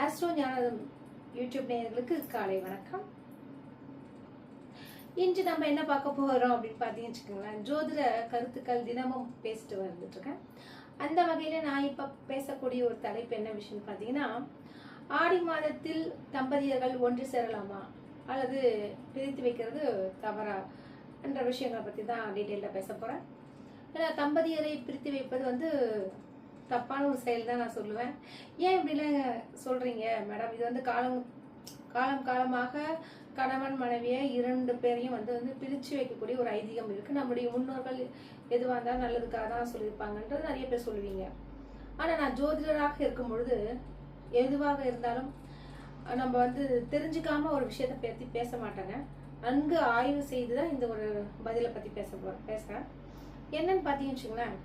Astro ஞானதம் YouTube நேயர்களுக்கு காலை வணக்கம். இன்று நம்ம என்ன பார்க்க போகிறோம் அப்படின்னு பார்த்தீங்கன்னு வச்சுக்கோங்களேன் ஜோதிட கருத்துக்கள் தினமும் பேசிட்டு வந்துட்டு இருக்கேன். அந்த வகையில் நான் இப்போ பேசக்கூடிய ஒரு தலைப்பு என்ன விஷயம்னு பார்த்தீங்கன்னா ஆடி மாதத்தில் தம்பதியர்கள் ஒன்று சேரலாமா? அல்லது பிரித்து வைக்கிறது தவறா? என்ற விஷயங்களை பற்றி தான் டீட்டெயிலில் பேச போகிறேன் ஏன்னா தம்பதியரை பிரித்து வைப்பது வந்து தப்பான ஒரு செயல் தான் நான் சொல்லுவேன். ஏன் இப்படிலாம் சொல்கிறீங்க மேடம் இது வந்து காலம் காலம் காலமாக கணவன் மனைவியை இரண்டு பேரையும் வந்து வந்து பிரித்து வைக்கக்கூடிய ஒரு ஐதீகம் இருக்குது நம்முடைய முன்னோர்கள் எதுவாக இருந்தாலும் நல்லதுக்காக தான் சொல்லியிருப்பாங்கன்றது நிறைய பேர் சொல்லுவீங்க. ஆனால் நான் ஜோதிடராக இருக்கும் பொழுது எதுவாக இருந்தாலும் நம்ம வந்து தெரிஞ்சுக்காம ஒரு விஷயத்தை பற்றி பேச மாட்டேங்க. நன்கு ஆய்வு செய்து தான் இந்த ஒரு பதிலை பற்றி பேச போ- பேசுகிறேன் என்னன்னு பார்த்தீங்கன்னு வச்சுங்களேன்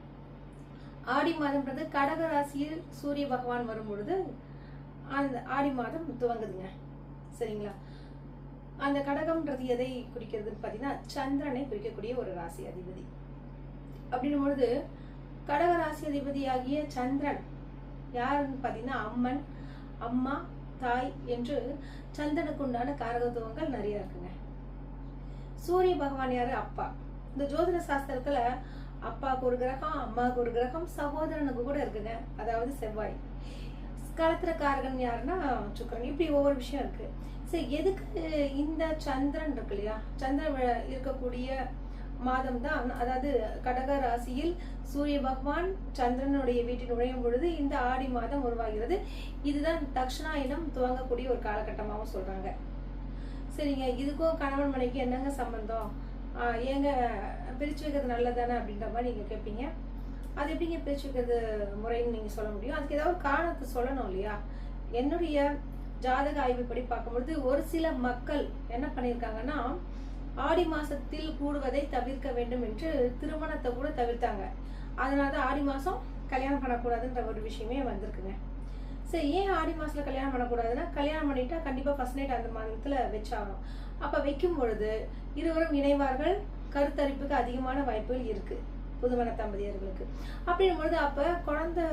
ஆடி மாதம்ன்றது கடக ராசியில் சூரிய பகவான் வரும் பொழுது அந்த ஆடி மாதம் துவங்குதுங்க. சரிங்களா? அந்த கடகம்ன்றது எதை குறிக்கிறதுன்னு பார்த்தீங்கன்னா சந்திரனை குறிக்கக்கூடிய ஒரு ராசி அதிபதி. அப்படின்னும் பொழுது கடக ராசி அதிபதியாகிய சந்திரன் யாருன்னு பார்த்தீங்கன்னா அம்மன் அம்மா தாய் என்று சந்திரனுக்கு உண்டான காரகத்துவங்கள் நிறைய இருக்குங்க. சூரிய பகவான் யாரு? அப்பா. இந்த ஜோதிட சாஸ்திரத்துல அப்பாவுக்கு ஒரு கிரகம் அம்மாவுக்கு ஒரு கிரகம் சகோதரனுக்கு கூட இருக்குங்க. அதாவது செவ்வாய். களத்திர காரகன் யாருன்னா சுக்கரன். இப்படி ஒவ்வொரு விஷயம் இருக்கு. சரி எதுக்கு இந்த சந்திரன் இருக்கு இல்லையா? சந்திரன் இருக்கக்கூடிய மாதம் தான் அதாவது கடக ராசியில் சூரிய பகவான் சந்திரனுடைய வீட்டில் நுழையும் பொழுது இந்த ஆடி மாதம் உருவாகிறது. இதுதான் தக்ஷணாயனம் துவங்கக்கூடிய ஒரு காலகட்டமாகவும் சொல்றாங்க. சரிங்க இதுக்கும் கணவன் மனைக்கு என்னங்க சம்பந்தம்? ஏங்க பிரிச்சு வைக்கிறது நல்லதானே அப்படின்ற மாதிரி நீங்கள் கேட்பீங்க அது எப்படிங்க பிரிச்சு வைக்கிறது முறைன்னு நீங்கள் சொல்ல முடியும்? அதுக்கு ஏதாவது காரணத்தை சொல்லணும் இல்லையா? என்னுடைய ஜாதக ஆய்வுப்படி பார்க்கும்பொழுது ஒரு சில மக்கள் என்ன பண்ணியிருக்காங்கன்னா ஆடி மாதத்தில் கூடுவதை தவிர்க்க வேண்டும் என்று திருமணத்தை கூட தவிர்த்தாங்க. அதனால தான் ஆடி மாதம் கல்யாணம் பண்ணக்கூடாதுன்ற ஒரு விஷயமே வந்திருக்குங்க. சரி ஏன் ஆடி மாசத்துல கல்யாணம் பண்ணக்கூடாதுன்னா கல்யாணம் பண்ணிட்டா கண்டிப்பா ஃபர்ஸ்ட் நைட் அந்த மாதத்துல வச்சாகணும். அப்ப வைக்கும் பொழுது இருவரும் இணைவார்கள் கருத்தரிப்புக்கு அதிகமான வாய்ப்புகள் இருக்கு புதுமண தம்பதியர்களுக்கு. அப்படின் பொழுது அப்ப குழந்தை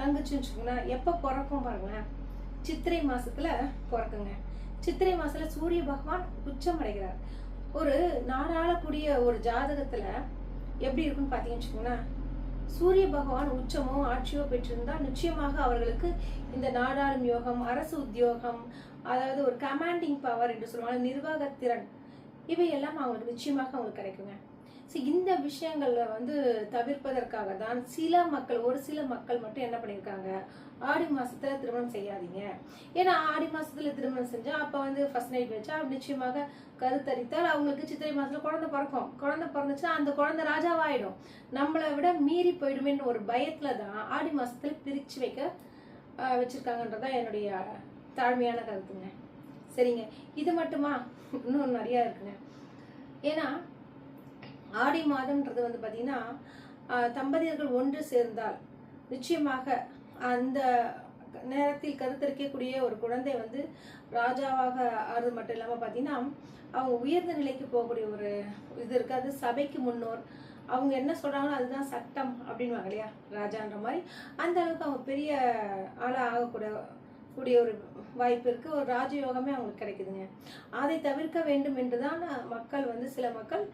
தங்குச்சுன்னு வச்சுக்கோங்களேன் எப்ப பிறக்கும் பாருங்களேன் சித்திரை மாசத்துல பிறக்குங்க. சித்திரை மாசத்துல சூரிய பகவான் உச்சம் அடைகிறார். ஒரு நாடாளக்கூடிய ஒரு ஜாதகத்துல எப்படி இருக்குன்னு பாத்தீங்கன்னு வச்சுக்கோங்களேன் சூரிய பகவான் உச்சமோ ஆட்சியோ பெற்றிருந்தால் நிச்சயமாக அவர்களுக்கு இந்த நாடாளும் யோகம் அரசு உத்தியோகம் அதாவது ஒரு கமாண்டிங் பவர் என்று சொல்லுவாங்க நிர்வாகத்திறன் திறன் இவையெல்லாம் அவங்களுக்கு நிச்சயமாக அவங்களுக்கு கிடைக்குங்க. ஸோ இந்த விஷயங்கள்ல வந்து தவிர்ப்பதற்காக தான் சில மக்கள் ஒரு சில மக்கள் மட்டும் என்ன பண்ணியிருக்காங்க? ஆடி மாசத்துல திருமணம் செய்யாதீங்க. ஏன்னா ஆடி மாசத்துல திருமணம் செஞ்சா அப்ப வந்து ஃபர்ஸ்ட் நைட் வச்சா நிச்சயமாக கருத்தரித்தால் அவங்களுக்கு சித்திரை மாசத்துல குழந்தை பிறக்கும். குழந்தை பிறந்துச்சுன்னா அந்த குழந்தை ராஜாவாயிடும். நம்மளை விட மீறி போயிடுமேன்னு ஒரு பயத்தில் தான் ஆடி மாசத்துல பிரிச்சு வைக்க ஆஹ், என்னுடைய தாழ்மையான கருத்துங்க. சரிங்க. இது மட்டுமா? இன்னும் நிறைய இருக்குங்க. ஏன்னா ஆடி மாதம்ன்றது வந்து பார்த்திங்கன்னா தம்பதியர்கள் ஒன்று சேர்ந்தால் நிச்சயமாக அந்த நேரத்தில் கருத்தரிக்கக்கூடிய ஒரு குழந்தை வந்து ராஜாவாக ஆறுது மட்டும் இல்லாமல் பார்த்தீங்கன்னா அவங்க உயர்ந்த நிலைக்கு போகக்கூடிய ஒரு இது இருக்குது அது சபைக்கு முன்னோர். அவங்க என்ன சொல்கிறாங்களோ அதுதான் சட்டம் அப்படின்வாங்க இல்லையா? ராஜான்ற மாதிரி. அந்த அளவுக்கு அவங்க பெரிய ஆளாக ஆகக்கூட கூடிய ஒரு வாய்ப்பு இருக்குது ஒரு ராஜயோகமே அவங்களுக்கு கிடைக்குதுங்க. அதை தவிர்க்க வேண்டும் என்றுதான் மக்கள் வந்து சில மக்கள்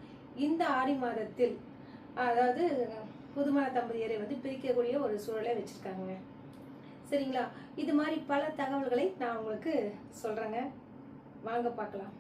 இந்த ஆடி மாதத்தில் அதாவது புதுமண தம்பதியரை வந்து பிரிக்கக்கூடிய ஒரு சூழலை வச்சிருக்காங்க சரிங்களா? இது மாதிரி பல தகவல்களை நான் உங்களுக்கு சொல்றேங்க. வாங்க பார்க்கலாம்.